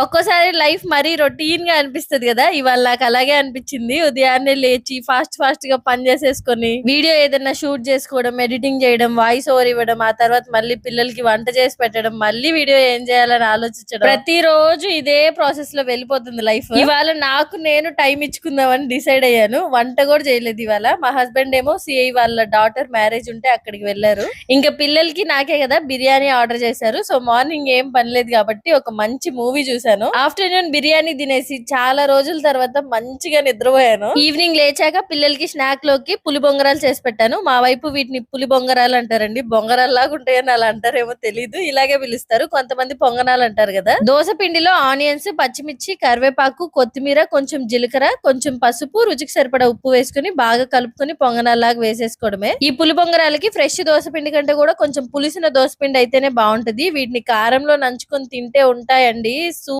ఒక్కోసారి లైఫ్ మరీ రొటీన్గా అనిపిస్తది కదా ఇవాళ నాకు అలాగే అనిపించింది. ఉదయాన్నే లేచి ఫాస్ట్ ఫాస్ట్గా పని చేసేసుకొని వీడియో ఏదైనా షూట్ చేసుకోవడం ఎడిటింగ్ చేయడం వాయిస్ ఓవర్ ఇవ్వడం ఆ తర్వాత మళ్ళీ పిల్లలకి వంట చేసి పెట్టడం మళ్ళీ వీడియో ఏం చేయాలని ఆలోచించడం. ప్రతిరోజు ఇదే ప్రాసెస్లో వెళ్ళిపోతుంది లైఫ్. ఇవాళ నాకు నేను టైం ఇచ్చుకుందామని డిసైడ్ అయ్యాను. వంట కూడా చేయలేదు ఇవాళ. మా హస్బెండ్ ఏమో సిఐ వాళ్ళ డాటర్ మ్యారేజ్ ఉంటే అక్కడికి వెళ్ళారు. ఇంకా పిల్లలకి నాకే కదా బిర్యానీ ఆర్డర్ చేశారు. సో మార్నింగ్ ఏం పని లేదు కాబట్టి ఒక మంచి మూవీ చూసి చూసాను ఆఫ్టర్నూన్ బిర్యానీ తినేసి చాలా రోజుల తర్వాత మంచిగా నిద్రపోయాను. ఈవినింగ్ లేచాక పిల్లలకి స్నాక్లోకి పులి బొంగరాలు చేసి పెట్టాను. మా వైపు వీటిని పులి బొంగరాలు అంటారండి. బొంగరాలు లాగా ఉంటాయని అలా అంటారేమో తెలీదు. ఇలాగే పిలుస్తారు. కొంతమంది పొంగనాలు అంటారు కదా. దోస పిండిలో ఆనియన్స్ పచ్చిమిర్చి కరివేపాకు కొత్తిమీర కొంచెం జీలకర్ర కొంచెం పసుపు రుచికి సరిపడా ఉప్పు వేసుకుని బాగా కలుపుకొని పొంగనాల్లాగా వేసేసుకోవడమే. ఈ పులి బొంగరాలకి ఫ్రెష్ దోస పిండి కంటే కూడా కొంచెం పులిసిన దోస పిండి అయితేనే బాగుంటది. వీటిని కారంలో నంచుకొని తింటే ఉంటాయండి.